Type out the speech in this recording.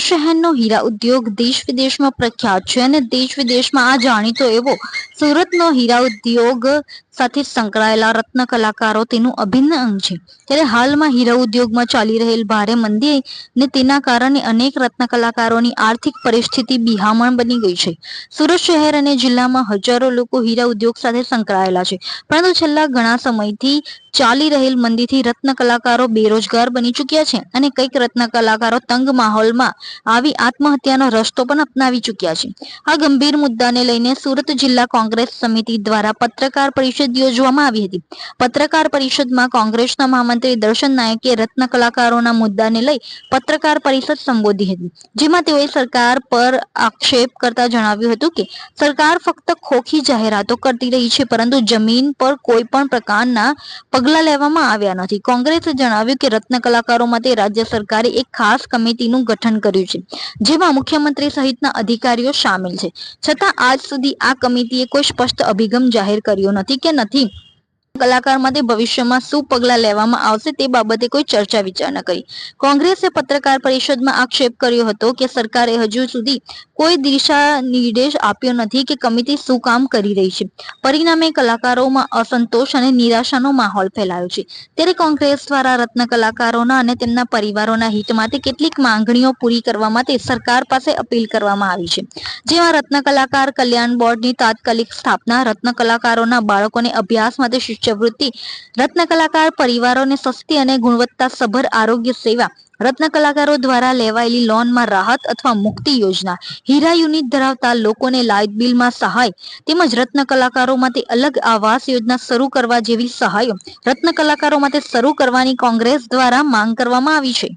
શહેરનો હીરા ઉદ્યોગ દેશ વિદેશમાં પ્રખ્યાત છે અને દેશ વિદેશમાં આ જાણીતો એવો સુરતનો હીરા ઉદ્યોગ સાથે સંકળાયેલા રત્ન કલાકારો તેનું અભિન્ન અંગ છે. ત્યારે હાલમાં હીરા ઉદ્યોગમાં ચાલી રહેલ ભારે મંદી ને તેના કારણે અનેક રત્ન કલાકારોની આર્થિક પરિસ્થિતિ બિહામણ બની ગઈ છે. સુરત શહેર અને જિલ્લામાં હજારો લોકો હીરા ઉદ્યોગ સાથે સંકળાયેલા છે. પરંતુ છેલ્લા ઘણા સમયથી ચાલી રહેલ મંદીથી રત્ન કલાકારો બેરોજગાર બની ચૂક્યા છે અને કંઈક રત્ન કલાકારો તંગ માહોલમાં આવી આત્મહત્યાનો રસ્તો પણ અપનાવી ચૂક્યા છે. આ ગંભીર મુદ્દાને લઈને સુરત જિલ્લા કોંગ્રેસ સમિતિ દ્વારા પત્રકાર પરિષદ યોજવામાં આવી હતી. પત્રકાર પરિષદમાં કોંગ્રેસના મહામંત્રી દર્શન નાયકે રત્ન કલાકારોના મુદ્દાને લઈ પત્રકાર પરિષદ સંબોધી હતી, જેમાં તેઓએ સરકાર પર આક્ષેપ કરતા જણાવ્યું હતું કે, સરકાર ફક્ત ખોખી જાહેરાતો કરતી રહી છે, પરંતુ જમીન પર કોઈ પણ પ્રકારના પગલાં લેવામાં આવ્યા નથી. કોંગ્રેસે જણાવ્યું કે, રત્ન કલાકારો માટે રાજ્ય સરકારે એક ખાસ કમિટીનું ગઠન કર્યું છે, જેમાં મુખ્યમંત્રી સહિતના અધિકારીઓ સામેલ છે. છતાં, આજ સુધી આ કમિટીએ કોઈ સ્પષ્ટ અભિગમ જાહેર કર્યો નથી કે નથી. કલાકાર માટે ભવિષ્યમાં શું પગલાં લેવામાં આવશે તે બાબતે કોઈ ચર્ચા વિચારણા કરી. કોંગ્રેસે પત્રકાર પરિષદમાં આક્ષેપ કર્યો હતો કે સરકારે હજુ સુધી કોઈ દિશા નિર્દેશ આપ્યો નથી કે કમિટી શું કામ કરી રહી છે. પરિણામે કલાકારોમાં અસંતોષ અને નિરાશાનો માહોલ ફેલાયો છે. ત્યારે કોંગ્રેસ દ્વારા રત્ન કલાકારોના અને તેમના પરિવારોના હિત માટે કેટલીક માંગણીઓ પૂરી કરવા માટે સરકાર પાસે અપીલ કરવામાં આવી છે. જેમાં રત્ન કલાકાર કલ્યાણ બોર્ડની તાત્કાલિક સ્થાપના, રત્ન કલાકારોના બાળકોને અભ્યાસ માટે શિષ્યવૃત્તિ રત્ન કલાકાર પરિવારોને સસ્તી અને ગુણવત્તાસભર આરોગ્ય સેવા. રત્ન કલાકારો દ્વારા લેવાયેલી લોનમાં રાહત અથવા મુક્તિ યોજના. હીરા યુનિટ ધરાવતા લોકોને લાઇટ બિલમાં સહાય. તેમજ રત્ન કલાકારો માટે અલગ આવાસ યોજના શરૂ કરવા જેવી સહાયો. રત્ન કલાકારો માટે શરૂ કરવાની કોંગ્રેસ દ્વારા માંગ કરવામાં આવી છે.